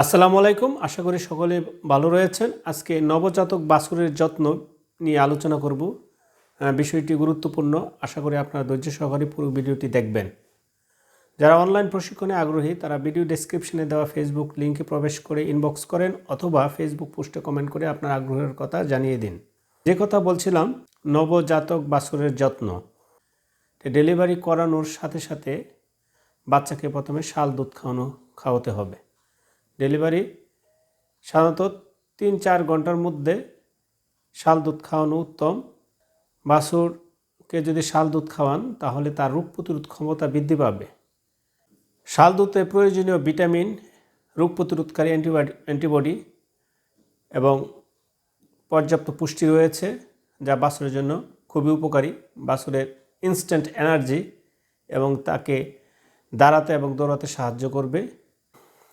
আসসালামু আলাইকুম। আশা করি সকলে ভালো রয়েছেন। আজকে নবজাতক বাছুরের যত্ন নিয়ে আলোচনা করব। বিষয়টি গুরুত্বপূর্ণ। আশা করি আপনারা ধৈর্য সহকারে পুরো ভিডিওটি দেখবেন। যারা অনলাইন প্রশিক্ষণে আগ্রহী, তারা ভিডিও ডেসক্রিপশনে দেওয়া ফেসবুক লিঙ্কে প্রবেশ করে ইনবক্স করেন অথবা ফেসবুক পোস্টে কমেন্ট করে আপনার আগ্রহের কথা জানিয়ে দিন। যে কথা বলছিলাম, নবজাতক বাছুরের যত্ন। ডেলিভারি করানোর সাথে সাথে বাচ্চাকে প্রথমে শাল দুধ খাওয়ানো, খাওয়াতে হবে। ডেলিভারি সাধারণত তিন চার ঘণ্টার মধ্যে শাল দুধ খাওয়ানো উত্তম। বাছুরকে যদি শাল দুধ খাওয়ান, তাহলে তার রোগ প্রতিরোধ ক্ষমতা বৃদ্ধি পাবে। শাল দুধে প্রয়োজনীয় ভিটামিন, রোগ প্রতিরোধকারী অ্যান্টিবডি অ্যান্টিবডি এবং পর্যাপ্ত পুষ্টি রয়েছে, যা বাছুরের জন্য খুবই উপকারী। বাছুরের ইনস্ট্যান্ট এনার্জি এবং তাকে দাঁড়াতে এবং দৌড়াতে সাহায্য করবে।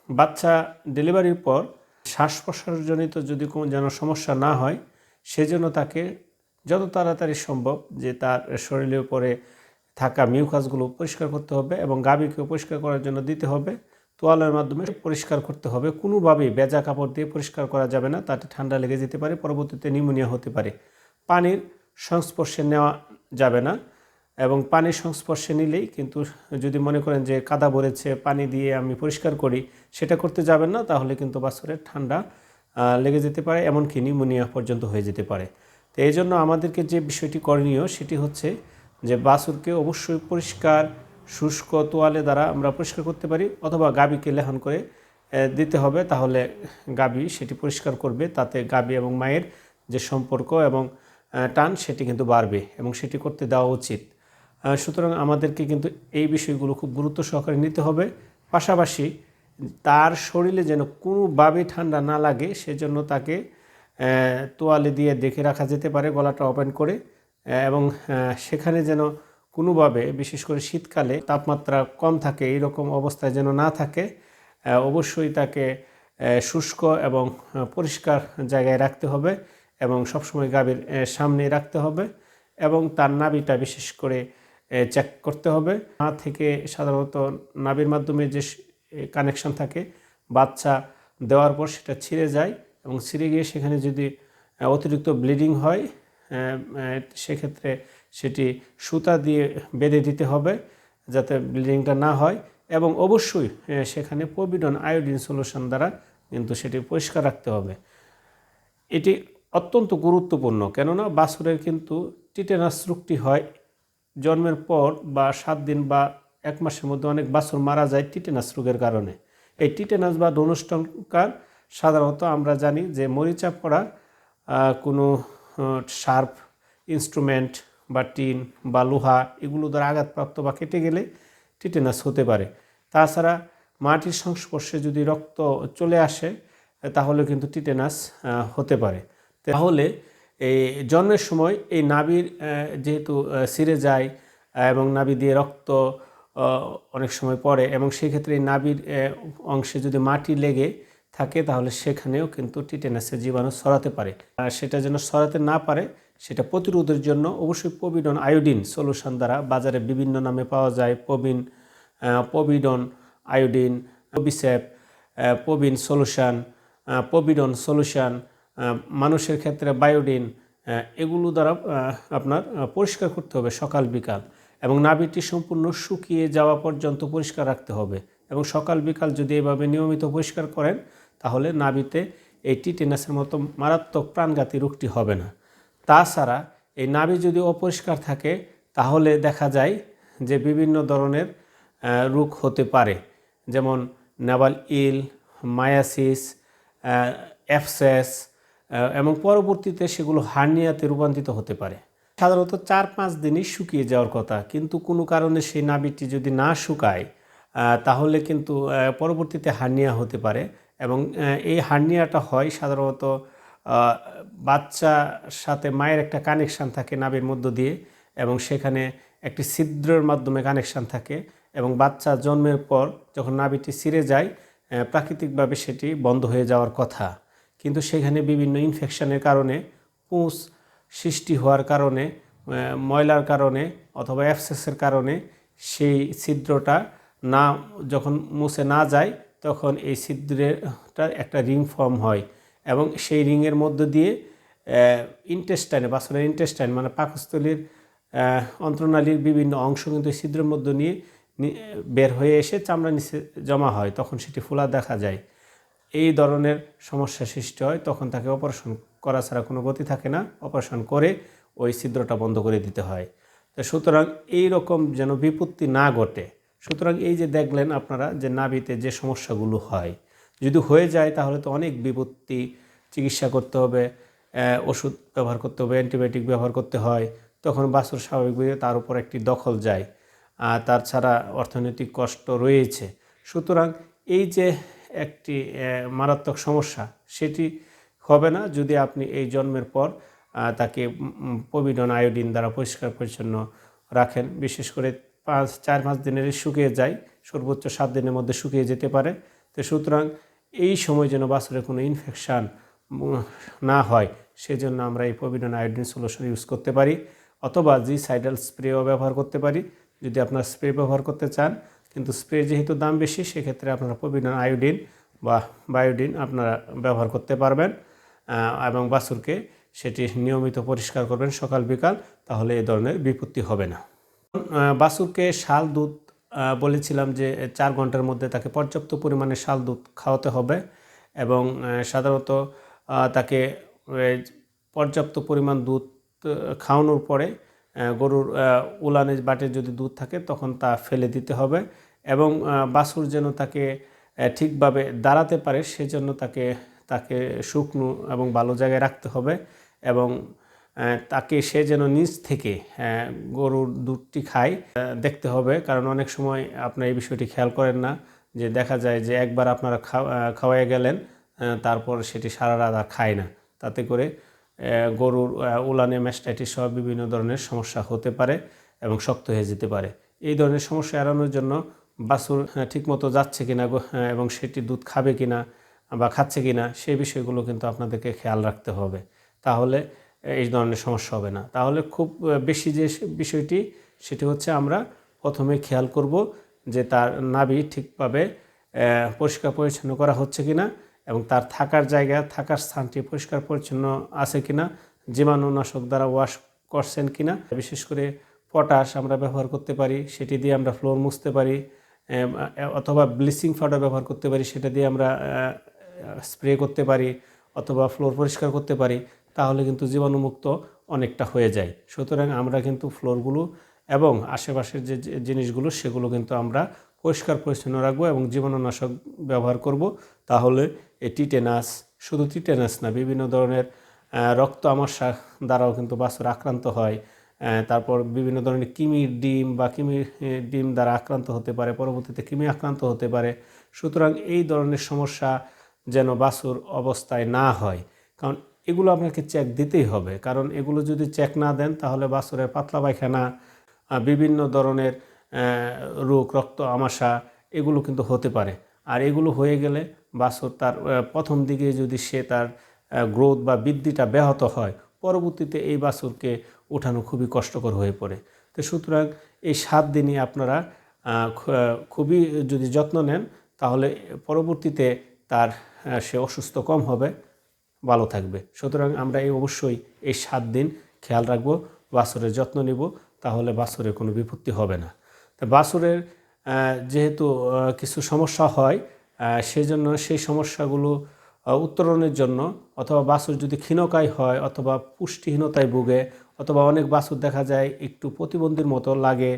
বাচ্চা ডেলিভারির পর শ্বাস প্রশ্বাসজনিত যদি কোনো যেন সমস্যা না হয়, সেজন্য তাকে যত তাড়াতাড়ি সম্ভব যে তার শরীরের উপরে থাকা মিউকাসগুলো পরিষ্কার করতে হবে এবং গাভীকেও পরিষ্কার করার জন্য দিতে হবে। তোয়ালের মাধ্যমে পরিষ্কার করতে হবে। কোনোভাবেই বেজা কাপড় দিয়ে পরিষ্কার করা যাবে না, তাতে ঠান্ডা লেগে যেতে পারে, পরবর্তীতে নিউমোনিয়া হতে পারে। পানির সংস্পর্শে নেওয়া যাবে না। এবং পানির সংস্পর্শে নিলেই কিন্তু যদি মনে করেন যে কাদা ভরেছে পানি দিয়ে আমি পরিষ্কার করি, সেটা করতে যাবেন না, তাহলে কিন্তু বাছুরের ঠান্ডা লেগে যেতে পারে, এমনকি নিউমোনিয়া পর্যন্ত হয়ে যেতে পারে। তো এই জন্য আমাদেরকে যে বিষয়টি করণীয়, সেটি হচ্ছে যে বাছুরকে অবশ্যই পরিষ্কার, শুষ্ক তোয়ালে দ্বারা আমরা পরিষ্কার করতে পারি, অথবা গাবিকে লেহন করে দিতে হবে, তাহলে গাবি সেটি পরিষ্কার করবে, তাতে গাবি এবং মায়ের যে সম্পর্ক এবং টান সেটি কিন্তু বাড়বে এবং সেটি করতে দেওয়া উচিত। সুতরাং আমাদেরকে কিন্তু এই বিষয়গুলো খুব গুরুত্ব সহকারে নিতে হবে। পাশাপাশি তার শরীরে যেন কোনোভাবে ঠান্ডা না লাগে, সেজন্য তাকে তোয়ালে দিয়ে দেখে রাখা যেতে পারে, গলাটা ওপেন করে। এবং সেখানে যেন কোনোভাবে, বিশেষ করে শীতকালে তাপমাত্রা কম থাকে এইরকম অবস্থায় যেন না থাকে অবশ্যই তাকে শুষ্ক এবং পরিষ্কার জায়গায় রাখতে হবে এবং সবসময় গাভীর সামনে রাখতে হবে। এবং তার নাবিটা বিশেষ করে চেক করতে হবে। না থেকে সাধারণত নাভির মাধ্যমে যে কানেকশন থাকে, বাচ্চা দেওয়ার পর সেটা ছিঁড়ে যায় এবং ছিঁড়ে গিয়ে সেখানে যদি অতিরিক্ত ব্লিডিং হয় সেক্ষেত্রে সেটি সুতা দিয়ে বেঁধে দিতে হবে যাতে ব্লিডিংটা না হয় এবং অবশ্যই সেখানে পবিডন আয়োডিন সলিউশন দ্বারা কিন্তু সেটি পরিষ্কার রাখতে হবে। এটি অত্যন্ত গুরুত্বপূর্ণ কেননা বাছুরের কিন্তু টিটেনাস রোগটি হয় জন্মের পর বা সাত দিন বা এক মাসের মধ্যে অনেক বাছুর মারা যায় টিটেনাস রোগের কারণে। এই টিটেনাস বা ধনুষ্টঙ্কার সাধারণত আমরা জানি যে মরিচা পড়া কোনো শার্প ইনস্ট্রুমেন্ট বা টিন বা লোহা এগুলো দ্বারা আঘাতপ্রাপ্ত বা কেটে গেলে টিটেনাস হতে পারে। তাছাড়া মাটির সংস্পর্শে যদি রক্ত চলে আসে, তাহলে কিন্তু টিটেনাস হতে পারে। তাহলে এই জন্মের সময় এই আহ, যেহেতু সিরে যায় এবং নাভি দিয়ে রক্ত অনেক সময় পড়ে এবং সেই ক্ষেত্রে এই আহ, অংশে যদি মাটি লেগে থাকে তাহলে সেখানেও কিন্তু টিটেনাসের জীবাণু ছড়াতে পারে। আর সেটা যেন ছড়াতে না পারে সেটা প্রতিরোধের জন্য অবশ্যই পবিডন আয়োডিন সলিউশন দ্বারা বাজারে বিভিন্ন নামে পাওয়া যায়। পবিন পবিডন আয়োডিন পবিসেপ পবিন সলিউশন পবিডন সলিউশন মানুষের ক্ষেত্রে বায়োডিন এগুলো দ্বারা আপনার পরিষ্কার করতে হবে সকাল, বিকাল। এবং নাভিটি সম্পূর্ণ শুকিয়ে যাওয়া পর্যন্ত পরিষ্কার রাখতে হবে। এবং সকাল, বিকাল যদি এভাবে নিয়মিত পরিষ্কার করেন, তাহলে নাভিতে এই টিটেনাসের মতো মারাত্মক প্রাণঘাতী রোগটি হবে না। তাছাড়া এই নাভি যদি অপরিষ্কার থাকে, তাহলে দেখা যায় যে বিভিন্ন ধরনের রোগ হতে পারে। যেমন নাভাল ইল, মায়াসিস অ্যাপসেস এবং পরবর্তীতে সেগুলো হার্নিয়াতে রূপান্তরিত হতে পারে। সাধারণত চার পাঁচ দিনই শুকিয়ে যাওয়ার কথা, কিন্তু কোনো কারণে সেই নাভিটি যদি না শুকায় তাহলে কিন্তু পরবর্তীতে হার্নিয়া হতে পারে এবং এই হার্নিয়াটা হয় সাধারণত বাচ্চার সাথে মায়ের একটা কানেকশান থাকে নাবির মধ্য দিয়ে এবং সেখানে একটি ছিদ্রের মাধ্যমে কানেকশান থাকে এবং বাচ্চা জন্মের পর যখন নাভিটি ছিঁড়ে যায় প্রাকৃতিকভাবে সেটি বন্ধ হয়ে যাওয়ার কথা। কিন্তু সেখানে বিভিন্ন ইনফেকশনের কারণে পুঁজ সৃষ্টি হওয়ার কারণে ময়লার কারণে অথবা অ্যাপসেসের কারণে সেই ছিদ্রটা না যখন মুছে না যায় তখন এই ছিদ্রেরটা একটা রিং ফর্ম হয় এবং সেই রিংয়ের মধ্য দিয়ে ইন্টেস্টাইনে বাছরের ইন্টেস্টাইন মানে পাকস্থলীর আহ, অন্ত্রনালীর বিভিন্ন অংশ কিন্তু ছিদ্রের মধ্য নিয়ে বের হয়ে এসে চামড়া নিচে জমা হয় তখন সেটি ফোলা দেখা যায়। এই ধরনের সমস্যা সৃষ্টি হয়, তখন তাকে অপারেশন করা ছাড়া কোনো গতি থাকে না। অপারেশন করে ওই ছিদ্রটা বন্ধ করে দিতে হয়। তো সুতরাং এই রকম যেন বিপত্তি না ঘটে। সুতরাং এই যে দেখলেন আপনারা যে নাভিতে যে সমস্যাগুলো হয়, যদি হয়ে যায় তাহলে তো অনেক বিপত্তি, চিকিৎসা করতে হবে ওষুধ ব্যবহার করতে হবে, অ্যান্টিবায়োটিক ব্যবহার করতে হয়, তখন বাছুর স্বাভাবিকভাবে তার উপর একটি দখল যায়, আর তার ছাড়া অর্থনৈতিক কষ্ট রয়েছে। সুতরাং এই যে একটি মারাত্মক সমস্যা। সেটি হবে না যদি আপনি এই জন্মের পর তাকে পবিডন আয়োডিন দ্বারা পরিষ্কার পরিচ্ছন্ন রাখেন। বিশেষ করে পাঁচ, চার, পাঁচ দিনের শুকিয়ে যায়, সর্বোচ্চ সাত দিনের মধ্যে শুকিয়ে যেতে পারে। তো সুতরাং এই সময় যেন বাছুরের কোনো ইনফেকশান না হয়, সেজন্য আমরা এই পবিডন আয়োডিন সলিউশন ইউজ করতে পারি। অথবা জি সাইডাল স্প্রেও ব্যবহার করতে পারি। যদি আপনার স্প্রে ব্যবহার করতে চান কিন্তু স্প্রে যেহেতু দাম বেশি, সেক্ষেত্রে আপনারা পবিডন আয়োডিন বা বায়োডিন আপনারা ব্যবহার করতে পারবেন এবং বাছুরকে সেটি নিয়মিত পরিষ্কার করবেন সকাল, বিকাল, তাহলে এই ধরনের বিপত্তি হবে না। বাছুরকে শাল দুধ বলেছিলাম যে চার ঘণ্টার মধ্যে তাকে পর্যাপ্ত পরিমাণে শাল দুধ খাওয়াতে হবে এবং সাধারণত তাকে পর্যাপ্ত পরিমাণ দুধ খাওয়ানোর পরে গরুর আহ, উলানে বাটে যদি দুধ থাকে তখন তা ফেলে দিতে হবে এবং বাছুর যেন তাকে ঠিকভাবে দাঁড়াতে পারে সেজন্য তাকে তাকে শুকনো এবং ভালো জায়গায় রাখতে হবে এবং তাকে সে যেন নিচ থেকে গরুর দুধটি খায় দেখতে হবে। কারণ অনেক সময় আপনার এই বিষয়টি খেয়াল করেন না যে দেখা যায় যে একবার আপনারা খাওয়া খাওয়াই গেলেন তারপর সেটি সারা রাত আর খায় না। তাতে করে গরুর উলানে ম্যাস্টাইটিস সহ বিভিন্ন ধরনের সমস্যা হতে পারে এবং শক্ত হয়ে যেতে পারে। এই ধরনের সমস্যা এড়ানোর জন্য বাছুর ঠিকমতো যাচ্ছে কিনা এবং সেটি দুধ খাবে কিনা বা খাচ্ছে কিনা সেই বিষয়গুলো কিন্তু আপনাদেরকে খেয়াল রাখতে হবে। তাহলে এই ধরনের সমস্যা হবে না। তাহলে খুব বেশি যে বিষয়টি, সেটি হচ্ছে আমরা প্রথমে খেয়াল করব যে তার নাভি ঠিকভাবে পরিষ্কার পরিচ্ছন্ন করা হচ্ছে কিনা এবং তার থাকার জায়গা, থাকার স্থানটি পরিষ্কার পরিচ্ছন্ন আছে কিনা, জীবাণুনাশক দ্বারা ওয়াশ করছেন কিনা, বিশেষ করে পটাশ আমরা ব্যবহার করতে পারি, সেটি দিয়ে আমরা ফ্লোর মুছতে পারি অথবা ব্লিচিং পাউডার ব্যবহার করতে পারি, সেটা দিয়ে আমরা স্প্রে করতে পারি, অথবা ফ্লোর পরিষ্কার করতে পারি, তাহলে কিন্তু জীবাণুমুক্ত অনেকটা হয়ে যায়। সুতরাং আমরা কিন্তু ফ্লোরগুলো এবং আশেপাশের যে যে, জিনিসগুলো, সেগুলো কিন্তু আমরা পরিষ্কার পরিচ্ছন্ন রাখব এবং জীবাণুনাশক ব্যবহার করব, তাহলে এই টিটেনাস শুধু টিটেনাস না, বিভিন্ন ধরনের রক্ত আমাশা দ্বারাও কিন্তু বাছুর আক্রান্ত হয়। তারপর বিভিন্ন ধরনের কিমির ডিম বা কিমির ডিম দ্বারা আক্রান্ত হতে পারে, পরবর্তীতে কিমি আক্রান্ত হতে পারে। সুতরাং এই ধরনের সমস্যা যেন বাছুর অবস্থায় না হয়, কারণ এগুলো আপনাকে চেক দিতেই হবে। কারণ এগুলো যদি চেক না দেন, তাহলে বাছুরের পাতলা পায়খানা বিভিন্ন ধরনের রোগ, রক্ত, আমাশা, এগুলো কিন্তু হতে পারে। আর এগুলো হয়ে গেলে বাছর তার প্রথম দিকে যদি সে তার গ্রোথ বা বৃদ্ধিটা ব্যাহত হয়, পরবর্তীতে এই বাছুরকে ওঠানো খুবই কষ্টকর হয়ে পড়ে। তো সুতরাং এই সাত দিনই আপনারা খুবই যদি যত্ন নেন, তাহলে পরবর্তীতে তার সে অসুস্থ কম হবে, ভালো থাকবে। সুতরাং আমরা এই অবশ্যই এই সাত দিন খেয়াল রাখব, বাছরের যত্ন নিব, তাহলে বাছরের কোনো বিপত্তি হবে না। তো বাছুরের যেহেতু কিছু সমস্যা হয় সেজন্য সেই সমস্যাগুলো উত্তরণের জন্য অথবা বাছুর যদি ক্ষীণকায় হয় অথবা পুষ্টিহীনতায় ভুগে অথবা অনেক বাছুর দেখা যায় একটু প্রতিবন্ধীর মতো লাগে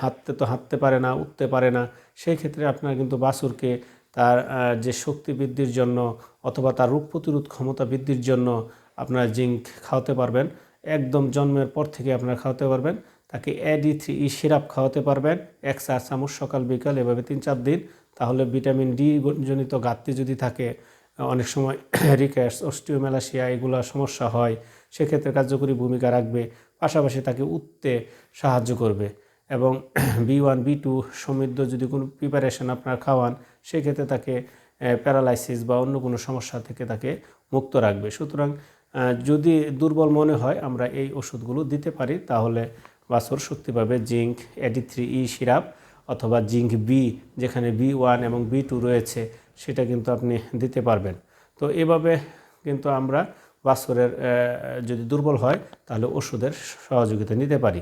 হাঁটতে তো হাঁটতে পারে না, উঠতে পারে না, সেই ক্ষেত্রে আপনার কিন্তু বাছুরকে তার যে শক্তি বৃদ্ধির জন্য অথবা তার রোগ প্রতিরোধ ক্ষমতা বৃদ্ধির জন্য আপনারা জিঙ্ক খাওয়াতে পারবেন। একদম জন্মের পর থেকে আপনারা খাওয়াতে পারবেন। তাকে এডি থ্রি ই সিরাপ খাওয়াতে পারবেন। এক চার চামচ সকাল, বিকাল, এভাবে তিন চার দিন। তাহলে ভিটামিন ডি জনিত ঘাটতি যদি থাকে, অনেক সময় রিক্যাটস অস্টিওমেলাসিয়া, এগুলো সমস্যা হয়, সেক্ষেত্রে কার্যকরী ভূমিকা রাখবে। পাশাপাশি তাকে উঠতে সাহায্য করবে। এবং বি ওয়ান বি টু সমৃদ্ধ যদি কোনো প্রিপারেশন আপনার খাওয়ান, সেক্ষেত্রে তাকে প্যারালাইসিস বা অন্য কোনো সমস্যা থেকে তাকে মুক্ত রাখবে। সুতরাং যদি দুর্বল মনে হয়, আমরা এই ওষুধগুলো দিতে পারি। তাহলে বাছুর শক্তি পাবে zinc AD three E syrup অথবা জিঙ্ক বি যেখানে বি ওয়ান এবং বি টু রয়েছে সেটা কিন্তু আপনি দিতে পারবেন। তো এভাবে কিন্তু আমরা বাছরের যদি দুর্বল হয় তাহলে ওষুধের সহযোগিতা নিতে পারি।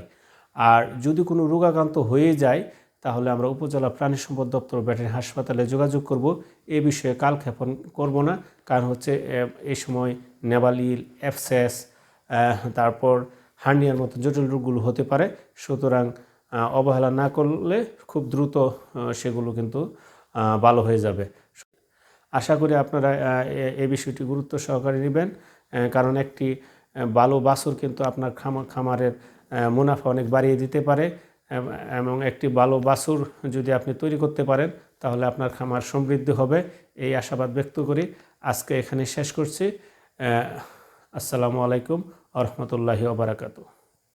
আর যদি কোনো রোগাক্রান্ত হয়ে যায় তাহলে আমরা উপজেলা প্রাণী সম্পদ দপ্তর ব্যাটারি হাসপাতালে যোগাযোগ করব। এ বিষয়ে কালক্ষেপণ করব না কারণ হচ্ছে এই সময় নেবালিল আহ, তারপর হার্নিয়ার মতো জটিল রোগগুলো হতে পারে। সুতরাং অবহেলা না করলে খুব দ্রুত সেগুলো কিন্তু ভালো হয়ে যাবে। আশা করি আপনারা এ- বিষয়টি গুরুত্ব সহকারে নেবেন কারণ একটি ভালো বাছুর কিন্তু আপনার খামা, খামারের মুনাফা অনেক বাড়িয়ে দিতে পারে, এবং একটি ভালো বাছুর যদি আপনি তৈরি করতে পারেন, তাহলে আপনার খামার সমৃদ্ধি হবে, এই আশাবাদ ব্যক্ত করি। আজকে এখানে শেষ করছি। আসসালামু আলাইকুম। আ রহমতুল্লাহি ওবরাকাতু